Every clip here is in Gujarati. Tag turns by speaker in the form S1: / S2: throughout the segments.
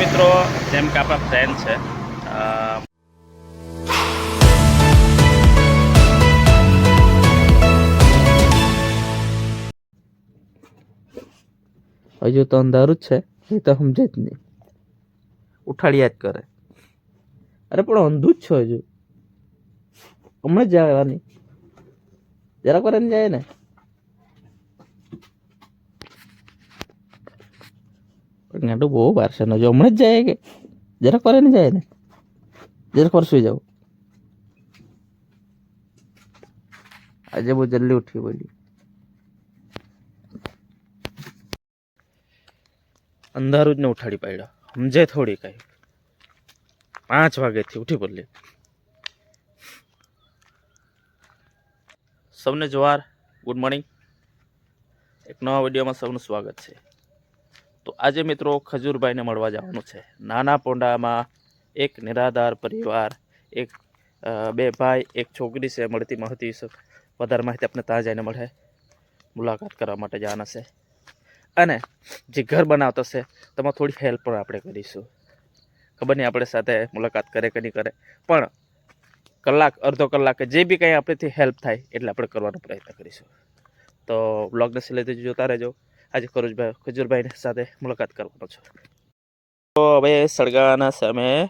S1: મિત્રો જેમ કે આપણા ફ્રેન્ડ છે અ, હજુ તો અંધારું જ છે એ તો સમજે જ નહીં. ઉઠાડ્યા જ કરે. અરે પણ અંધું જ છો હજુ. હમણાં જ જવાની. જરાક વાર જાય ને. ગાંડું બહુ બાર છે ને હમણાં જ જાય કે? જરાક કરે ને જાય ને? જરાક પર સુઈ જાવ આજે બહુ જલ્દી ઉઠી બોલી અંધારું જ ને ઉઠાડી પાડ્યા. સમજે થોડી કઈ. પાંચ વાગેથી ઉઠી પડલી. સૌને જોવાર. Good morning. એક નવા વિડીયોમાં સૌનું સ્વાગત છે. તો આજે મિત્રો ખજૂરભાઈને મળવા જવાનું છે. નાના પોંડામાં એક નિરાધાર પરિવાર, એક બે ભાઈ, એક છોકરી છે, મળતી મળતી વધારે માહિતી આપણે ત્યાં જઈને મળે. મુલાકાત કરવા માટે જવાના છે. અને જે ઘર બનાવતો છે, તેમાં થોડી હેલ્પ પણ આપણે કરીશું. ખબર નહીં આપણે સાથે મુલાકાત કરે કે નહીં કરે, પણ કલાક, અડધો કલાક જે બી કંઈ આપણેથી હેલ્પ થાય, એટલે આપણે કરવાનો પ્રયત્ન કરીશું. તો બ્લોગને સિલેથી જોતા રહેજો. આજે ખરુજભાઈ ખજૂરભાઈ સાથે મુલાકાત કરવાનો છું. તો હવે સળગાવાના સમયે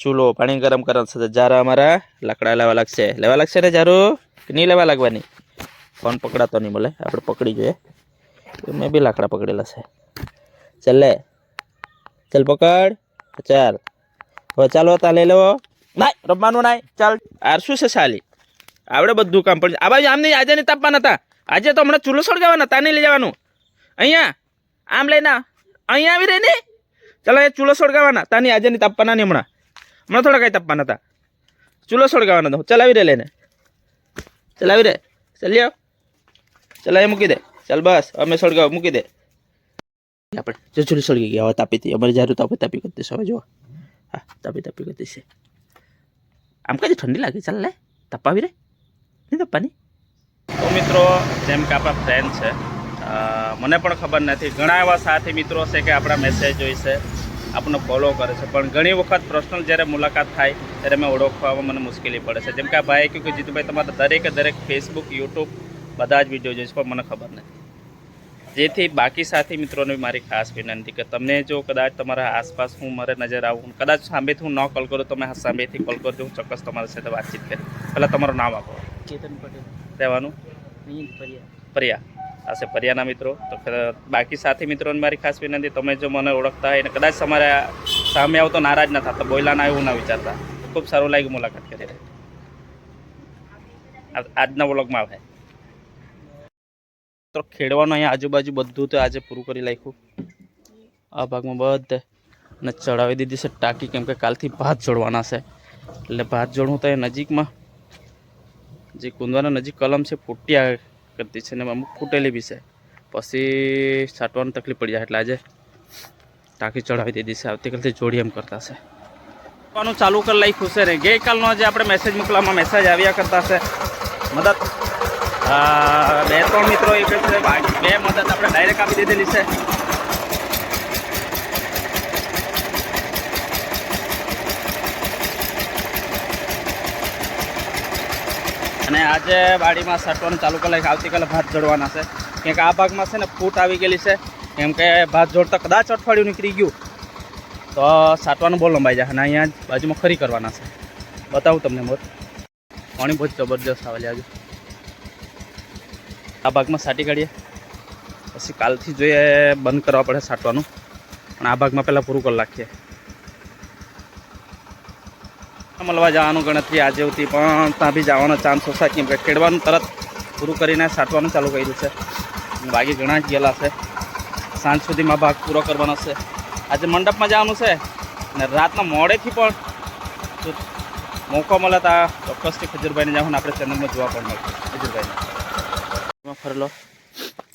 S1: ચૂલો પાણી ગરમ કરવાનું સાથે જારા અમારા લાકડા લેવા લાગશે. લેવા લાગશે ને જારું? કે નહીં લેવા લાગવાની? ફોન પકડાતો નહીં મળે. આપણે પકડી જોઈએ. મેં બી લાકડા પકડેલા છે. ચાલ ચાલ પકડ. ચાલ. હવે ચાલો તા લઈ લેવો નાય, રમવાનું નાય. ચાલ. આર શું છે સાલી? આપણે બધું કામ પડશે આ બાજુ આમ નહીં, આજે નહીં તાપવાના હતા. આજે તો હમણાં ચૂલો સળગાવવાના તા નહીં લઈ જવાનું. અહીંયા? આમ લઈને અહીંયા આવી રહી ને ચાલો એ ચૂલો સળગાવવાના. તાની આજે નહીં તાપવાના નહીં હમણાં? હમણાં થોડા કાંઈ તાપવાના હતા. ચૂલો સળગાવવાના તો ચલાવી રે લઈને. ચલાવી રે. ચાલ્યો ચલા એ મૂકી દે. ચાલ, બસ. અમે સળગાવ, મૂકી દે. આપણે જો ચૂલી સળગી ગયા. હવે તાપી હતી અમારે જ્યારે તાપી તાપી કરતી હવે જો હા, તાપી તાપી કરતી છે આમ કઈ ઠંડી લાગે? ચાલ, લે. તપાવી રે? નહીં તપાની તો મિત્રો, જેમ કે આપણા ફ્રેન્ડ છે મને પણ ખબર નથી. ઘણા એવા સાથી મિત્રો છે કે આપણા મેસેજ હોય છે આપણને ફોલો કરે છે. પણ ઘણી વખત પર્સનલ જ્યારે મુલાકાત થાય ત્યારે મેં ઓળખવામાં મને મુશ્કેલી પડે છે. જેમ કે આ ભાઈ કહ્યું કે જીતુભાઈ તમારા દરેકે દરેક ફેસબુક યુટ્યુબ બધા જ વીડિયો જોઈશ પણ મને ખબર નથી. જેથી બાકી સાથી મિત્રોને મારી ખાસ વિનંતી કે તમને જો કદાચ તમારા આસપાસ હું મારે નજર આવું કદાચ સામેથી હું ન કોલ કરું તમે સામેથી કોલ કરજો. હું ચોક્કસ તમારી સાથે વાતચીત કરી. પહેલાં તમારું નામ આપો.
S2: ચેતન પટેલ.
S1: રહેવાનું?
S2: પ્રિયા
S1: પર્યા આ છે પર્યાના મિત્રો. તો બાકી સાથી મિત્રોને મારી ખાસ વિનંતી, તમે જો મને ઓળખતા હોય ને કદાચ તમારે સામે આવો તો નારાજ ના થતા બોયલાના એવું ના વિચારતા. ખૂબ સારું લાગ્યું મુલાકાત કરી. આજના વ્લોગમાં આવે તો ખેડવાનું અહીંયા આજુબાજુ બધું તો આજે પૂરું કરી નાખ્યું. આ ભાગમાં બધે. ને ચડાવી દીધી છે ટાંકી, કેમ કે કાલથી ભાત જોડવાના છે. એટલે ભાત જોડવું તો એ નજીકમાં. જે કુંદવાના નજીક કલમ છે, ફૂટ્યા કરતી છે ને અમુક ફૂટેલી બી છે. પછી છાંટવાની તકલીફ પડી જાય એટલે આજે ટાંકી ચડાવી દીધી છે. આવતીકાલથી જોડી એમ કરતા છે. આપવાનું ચાલુ કરી લઈ ખુશે ને. ગઈકાલનો જે આપણે મેસેજ મોકલવામાં મેસેજ આવ્યા કરતા છે. મદદ. બે ત્રણ મિત્રો એક છે. બાકી બે મદદ આપણે ડાયરેક્ટ આપી દીધેલી છે. અને આજે વાડીમાં સાટવાનું ચાલુ કરી નાખ્યું. આવતીકાલે ભાત જોડવાના છે. કેમ કે આ ભાગમાં છે ને ફૂટ આવી ગયેલી છે. કેમ કે ભાત જોડતા કદાચ અઠવાડિયું નીકળી ગયું. તો સાટવાનું બહુ લંબાઈ જાય અને અહીંયા બાજુમાં ખરી કરવાના છે. બતાવું તમને મોત. પાણી બહુ જબરજસ્ત આવે આજે આ ભાગમાં સાટી કાઢીએ. પછી કાલથી જોઈએ બંધ કરવા પડે સાટવાનું પણ આ ભાગમાં પહેલાં પૂરું કરી નાખીએ. મળવા જવાનું ગણતરી આજે હતી પણ ત્યાં બી જવાનો ચાન્સ હશે. કેમ કે ખેડવાનું તરત પૂરું કરીને સાટવાનું ચાલુ કર્યું છે. બાકી ઘણા જ ગયેલા છે. સાંજ સુધીમાં ભાગ પૂરો કરવાનો છે. આજે મંડપમાં જવાનું છે. અને રાતના મોડેથી પણ મોકો મળે તો ચોક્કસથી ખજૂરભાઈને જવાનું આપણે ચેનલમાં જોવા પણ મળશે. ખજૂરભાઈને. ફરેલો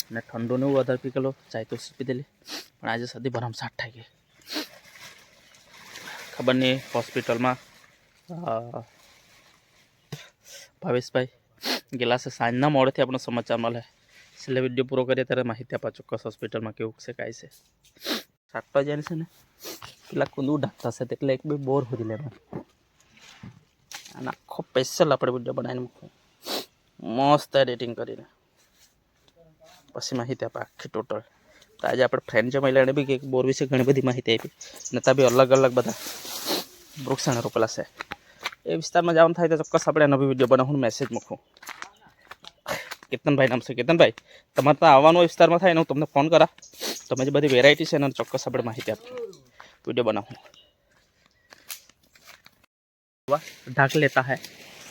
S1: અને ઠંડુને વધારે પી ગયેલો. ચાય તો પી દેલી. પણ આજે સદી ભરમસાટ થઈ ગઈ. ખબર નહીં હોસ્પિટલમાં ભાવેશભાઈ, ગેલા છે, સાંજના મોડેથી આપણને સમાચાર મળે. છેલ્લે વીડિયો પૂરો કરીએ ત્યારે માહિતી આપા ચોક્કસ હોસ્પિટલમાં કેવું છે, કાંઈ છે. સાતવા જાય છે ને પેલા કુંદુ ઢાંકતા છે, એટલે એક બે બોર હોરી લેવા. અને આખો સ્પેશિયલ આપણે વીડિયો બનાવીને મૂકવું. મસ્ત એડિટિંગ કરીને. પછી માહિતી આપે આખી ટોટલ તો આજે આપણે ફ્રેન્ડ જમાઈ લઈને બી કે બોર વિશે ઘણી બધી માહિતી આપી. ને ત્યાં બી અલગ અલગ બધા વૃક્ષાણ રોપેલા છે. એ વિસ્તારમાં જવાનું થાય તો ચોક્કસ આપણે એનો બી વિડીયો બનાવું મેસેજ મૂકું કેતનભાઈ નામ છે કેતનભાઈ તમારે ત્યાં આવવાનું હોય વિસ્તારમાં થાય ને હું તમને ફોન કરા તમે જે બધી વેરાયટી છે એના ચોક્કસ આપણે માહિતી આપીએ વિડીયો બનાવું वाह ढक लेता है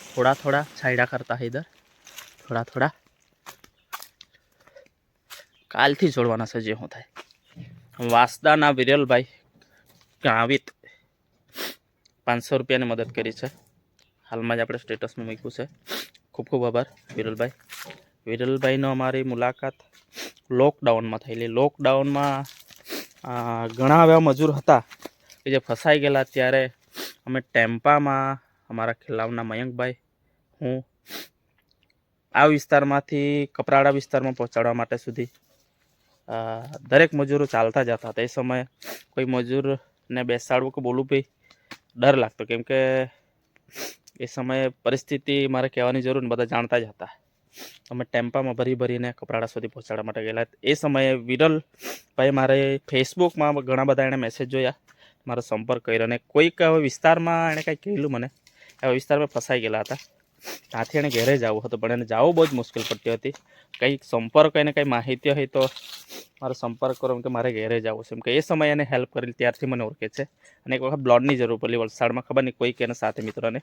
S1: थोड़ा थोड़ा छायड़ा करता है इधर थोड़ा थोड़ा કાલથી જોડવાના છે જે હું થાય વાસદાના વિરલભાઈ ગાવિત પાંચસો રૂપિયાની મદદ કરી છે હાલમાં જ આપણે સ્ટેટસમાં મૂક્યું છે. ખૂબ ખૂબ આભાર, વિરલભાઈ. વિરલભાઈનો અમારી મુલાકાત લોકડાઉનમાં થયેલી. લોકડાઉનમાં ઘણા એવા મજૂર હતા કે જે ફસાઈ ગયેલા. ત્યારે અમે ટેમ્પામાં, અમારા ખેલાવના મયંકભાઈ, હું આ વિસ્તારમાંથી, કપરાડા વિસ્તારમાં પહોંચાડવા માટે સુધી દરેક મજૂરો ચાલતા જતા હતા. એ સમયે કોઈ મજૂરને બેસાડવું કે બોલવું બી ડર લાગતો. કેમ કે એ સમયે પરિસ્થિતિ મારે કહેવાની જરૂર ને બધા જાણતા જ હતા. અમે ટેમ્પામાં ભરી ભરીને કપરાડા સુધી પહોંચાડવા માટે ગયેલા. એ સમયે વિરલ ભાઈ મારે ફેસબુકમાં ઘણા બધા એણે મેસેજ જોયા. મારો સંપર્ક કર્યો અને કોઈક વિસ્તારમાં એણે કંઈક કહેલું મને. એવા વિસ્તારમાં ફસાઈ ગયેલા હતા. ત્યાંથી એણે ઘરે જવું હતું, પણ એને જવું બહુ જ મુશ્કેલ પડતી હતી. કંઈક સંપર્ક એને કંઈ માહિતી હોય તો મારો સંપર્ક કરો કે મારે ઘરે જવું છે. એમ કે એ સમયે એને હેલ્પ કરેલી, ત્યારથી મને ઓળખે છે. અને એક વખત બ્લોડની જરૂર પડી, વલસાડમાં ખબર નહીં કોઈક એના સાથે મિત્રોને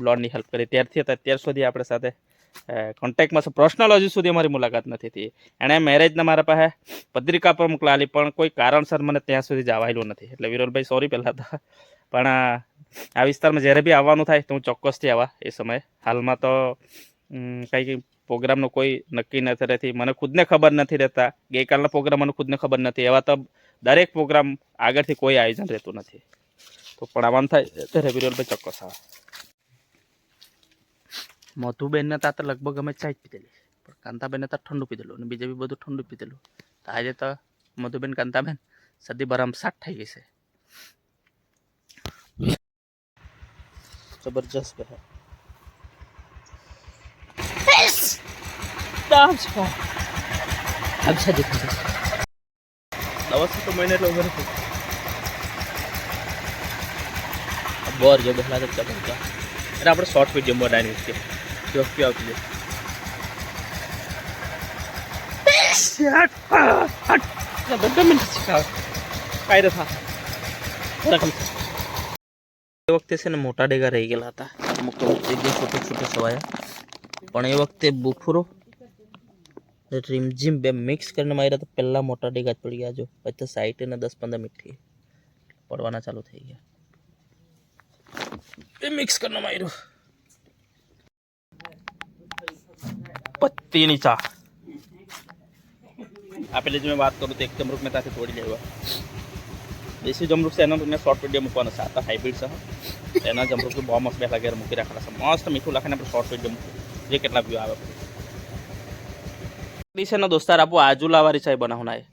S1: બ્લોડની હેલ્પ કરી. ત્યારથી હતા અત્યાર સુધી આપણે સાથે કોન્ટેક્ટમાં છે. પર્સનલ હજુ સુધી અમારી મુલાકાત નથી થઈ. એણે મેરેજના મારા પાસે પત્રિકા પર મોકલાલી, પણ કોઈ કારણસર મને ત્યાં સુધી જવાયેલું નથી. એટલે વિરોલભાઈ સોરી પહેલાં તો પણ આ વિસ્તારમાં જ્યારે બી આવવાનું થાય તો હું ચોક્કસથી આવા એ સમયે. હાલમાં તો કંઈ કંઈ પ્રોગ્રામનો કોઈ નક્કી નથી રહેતી. મને ખુદને ખબર નથી રહેતા. ગઈકાલના પ્રોગ્રામ મને ખુદને ખબર નથી. એવા તો દરેક પ્રોગ્રામ આગળથી કોઈ આયોજન રહેતું નથી. તો પણ આવવાનું થાય ત્યારે વિરોલભાઈ ચોક્કસ આવે. મધુબેનને ત્યાં તો લગભગ અમે ચાય જ પીધેલી પણ કાંતાબેનને તો ઠંડુ પીધેલું અને બીજે બી બધું ઠંડુ પીધેલું. તો આજે તો મધુબેન કાંતાબેન, સદી બરામ સાત થઈ ગઈ છે. જબરજસ્ત બે अच्छा दिखा दवा से तो मैंने लोग બોર જો બેઠલા તો ચકમ કા એટલે આપણે શોર્ટ વિડીયો બનાવી છે જો પી આવતી છે બધા મિનિટ શીખાવ કાંઈ રથા રકમ એ વખતે છે ને મોટા ડેગા રહી ગયેલા હતા. અમુક અમુક જગ્યાએ છોટું છોટું છવાયા પણ એ વખતે બુફરો રીમઝીમ બે મિક્સ કરીને માર્યા તો પહેલાં મોટા ડેગા જ પડી ગયા. જો, પછી તો સાઈટ ને દસ પંદર મિનિટથી પડવાના ચાલુ થઈ ગયા. એ મિક્સ કરીને માર્યું. પત્તીની ચા. આપેલી પેલી જે મેં વાત કરું તો એકદમ રૂપ મેં ત્યાંથી તોડી લેવા. દેશી જમરૂખ છે, એનો મેં શોર્ટ વીડિયો મૂકવાનો છે. આ હાઇબ્રિડ છે એના જમરૂખ બહુ મસ્ત બે ઘેર મૂકી રાખેલા છે. મસ્ત મીઠું લખીને આપણે શોર્ટ વીડિયો મૂકવું જે કેટલા વ્યૂ આવે. દિશેનો દોસ્તાર આપો, આજુલાવાળી ચાય બનાવના એ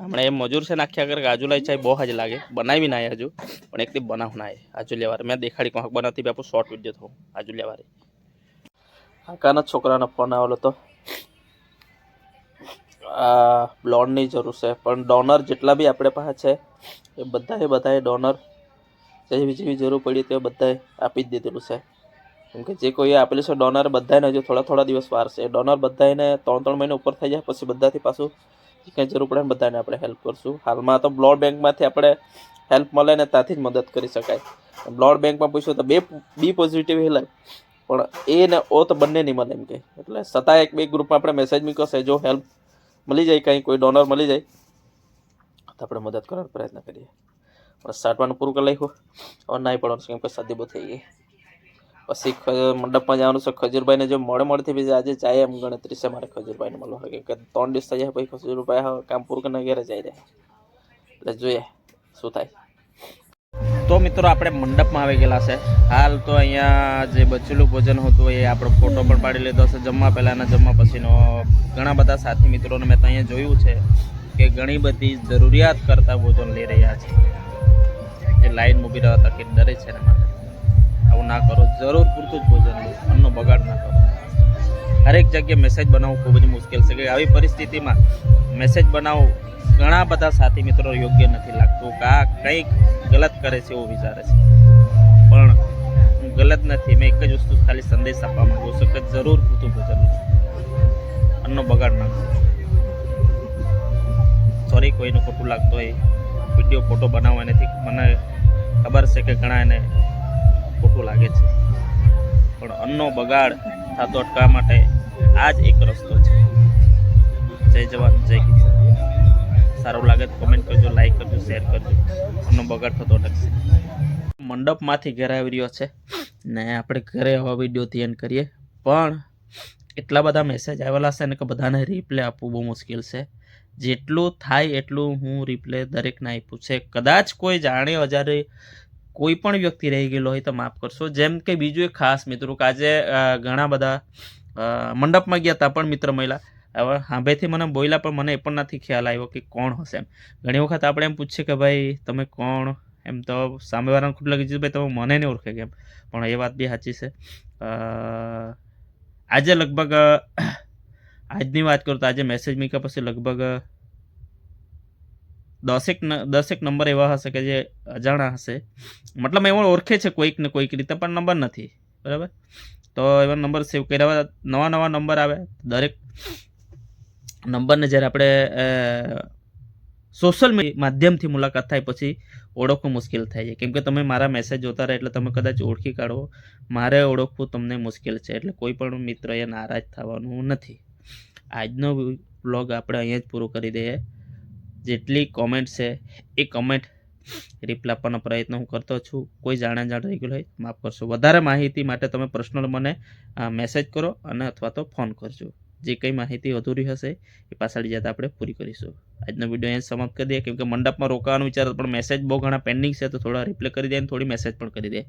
S1: હમણાં એ મજૂર છે ને આખી આગળ આજુલાઈ ચાય બહુ જ લાગે. બનાવી ના હજુ, પણ એક દી બનાવના એ આજુલિયાવાળી મેં દેખાડી કહું બનાવતી આપું શોર્ટ વીડિયો થવું આજુલિયાવાળી આકાના છોકરાનો ફોન આવેલો તો. લોનની જરૂર છે, પણ ડોનર જેટલા બી આપણે પાસે છે એ બધાએ બધાએ ડોનર જેવી જેવી જરૂર પડી તે બધાએ આપી જ દીધેલું છે. કેમ કે જે કોઈએ આપેલું છે ડોનર બધાને હજુ થોડા થોડા દિવસ વાર છે. ડોનર બધાને ત્રણ ત્રણ મહિના ઉપર થઈ જાય, પછી બધાથી પાછું જે કંઈ જરૂર પડે બધાને આપણે હેલ્પ કરશું. હાલમાં તો બ્લડ બેંકમાંથી આપણે હેલ્પ મળે ને ત્યાંથી જ મદદ કરી શકાય. બ્લડ બેંકમાં પૂછ્યું તો બે, બી પોઝિટિવ હેલાય પણ એ ને ઓ તો બંને નહીં મળે એમ કે. એટલે છતાં એક, બે ગ્રુપમાં આપણે મેસેજ મૂક્યો છે, જો હેલ્પ મળી જાય, કંઈ કોઈ ડોનર મળી જાય આપણે મદદ કરવાનો પ્રયત્ન કરીએ. પણ સાટવાનું પૂરું કરી લખ્યું હવે નહીં પડવાનું કેમ કે સદી બહુ થઈ ગઈ. પછી મંડપમાં જવાનું છે, ખજૂરભાઈને જો મળે મળતી બી આજે જાય એમ ગણતરી છે મારે ખજૂરભાઈને મળવા. કેમ કે ત્રણ દિવસ થઈ જાય પછી ખજૂરભાઈ કામ પૂરું કરીને ઘરે જઈ રહ્યા. એટલે જોઈએ શું થાય. તો મિત્રો આપણે મંડપમાં આવી ગયેલા છે. હાલ તો અહીંયા જે બચેલું ભોજન હતું એ આપણો ફોટો પણ પાડી લીધો છે. જમવા પહેલાંના જમવા પછીનો. ઘણા બધા સાથી મિત્રોને મેં તો અહીંયા જોયું છે. કે ઘણી બધી જરૂરિયાત કરતા ભોજન લઈ રહ્યા છે. લાઈન ઊભી રહ્યા હતા કે ડરે છે એના માટે. આવું ના કરો, જરૂર પૂરતું જ ભોજન લો, અન્નનો બગાડ ના કરો. હરેક જગ્યાએ મેસેજ બનાવવું ખૂબ જ મુશ્કેલ છે કે આવી પરિસ્થિતિમાં મેસેજ બનાવો ઘણા બધા સાથી મિત્રો યોગ્ય નથી લાગતું કે આ કંઈક ગલત કરે છે એવું વિચારે છે. પણ હું ગલત નથી, મેં એક જ વસ્તુ ખાલી સંદેશ આપવા માંગુ છું કે જરૂર પૂરતું ભોજન અન્નનો બગાડ ના કરો. સોરી, કોઈનું ખોટું લાગતું હોય વીડિયો ફોટો બનાવવા નથી. મને ખબર છે કે ઘણા એને ખોટું લાગે છે. પણ અન્નનો બગાડ થતો અટકાવવા માટે આ જ એક રસ્તો છે. જય જવાન, જય કિસાન. સારું લાગે તો કમેન્ટ કરજો લાઈક કરજો શેર કરજો. અન્નનો બગાડ થતો અટકશે. મંડપમાંથી ઘરે આવી રહ્યો છે ને આપણે ઘરે આવા વિડીયોથી એન્ડ કરીએ. પણ એટલા બધા મેસેજ આવેલા છે ને કે બધાને રિપ્લે આપવું બહુ મુશ્કેલ છે. જેટલું થાય એટલું હું રિપ્લે દરેકને આપ્યું છે. કદાચ કોઈ જાણે અજારે કોઈ પણ વ્યક્તિ રહી ગયેલો હોય તો માફ કરશો. જેમ કે બીજું એક ખાસ મિત્રો કે આજે ઘણા બધા મંડપમાં ગયા હતા પણ મિત્ર મહિલા. હવે હાંભેથી મને બોલ્યા પણ મને એ પણ નથી ખ્યાલ આવ્યો કે કોણ હશે એમ. ઘણી વખત આપણે એમ પૂછીએ કે ભાઈ, તમે કોણ? એમ તો સામેવાળાને ખોટું લાગી જશે ભાઈ, તમે મને નહીં ઓળખે કેમ પણ એ વાત બી સાચી છે. આજે લગભગ આજની વાત કરું તો આજે મેસેજ મીકા પછી લગભગ દસેક દસેક નંબર એવા હશે કે જે અજાણા હશે. મતલબ એવો ઓળખે છે કોઈક ને કોઈક રીતે, પણ નંબર નથી. બરાબર? તો એવા નંબર સેવ કર્યા નવા નવા નંબર આવે. દરેક નંબરને જ્યારે આપણે સોશિયલ માધ્યમથી મુલાકાત થાય પછી ઓળખવું મુશ્કેલ થાય છે. કેમ કે તમે મારા મેસેજ જોતા રહે એટલે તમે કદાચ ઓળખી કાઢો. મારે ઓળખવું તમને મુશ્કેલ છે. એટલે કોઈ પણ મિત્ર એ નારાજ થવાનું નથી. આજનો બ્લોગ આપણે અહીંયા જ પૂરો કરી દઈએ. જેટલી કોમેન્ટ છે, એ કોમેન્ટ રિપ્લાય આપવાનો પ્રયત્ન હું કરતો છું. કોઈ જાણે જાણ રહી ગયું હોય, માફ કરશો. વધારે માહિતી માટે તમે પર્સનલ મને મેસેજ કરો અને અથવા તો ફોન કરજો. જે કંઈ માહિતી અધૂરી હશે, એ પાછળ જતાં આપણે પૂરી કરીશું. આજનો વીડિયો અહીંયા સમાપ્ત કરી દઈએ. કેમ મંડપમાં રોકાવાનું વિચાર પણ મેસેજ બહુ ઘણા પેન્ડિંગ છે, તો થોડા રિપ્લે કરી દે અને થોડી મેસેજ પણ કરી દે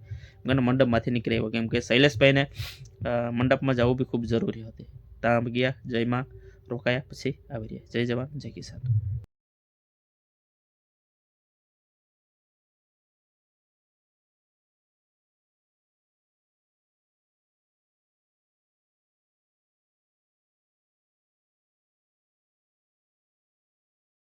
S1: મને મંડપમાંથી નીકળી આવ્યો કેમ કે શૈલેષભાઈને મંડપમાં જવું બી ખૂબ જરૂરી હતી. ત્યાં ગયા જયમાં રોકાયા પછી આવી રહ્યા. જય જવાન જય કિસાન.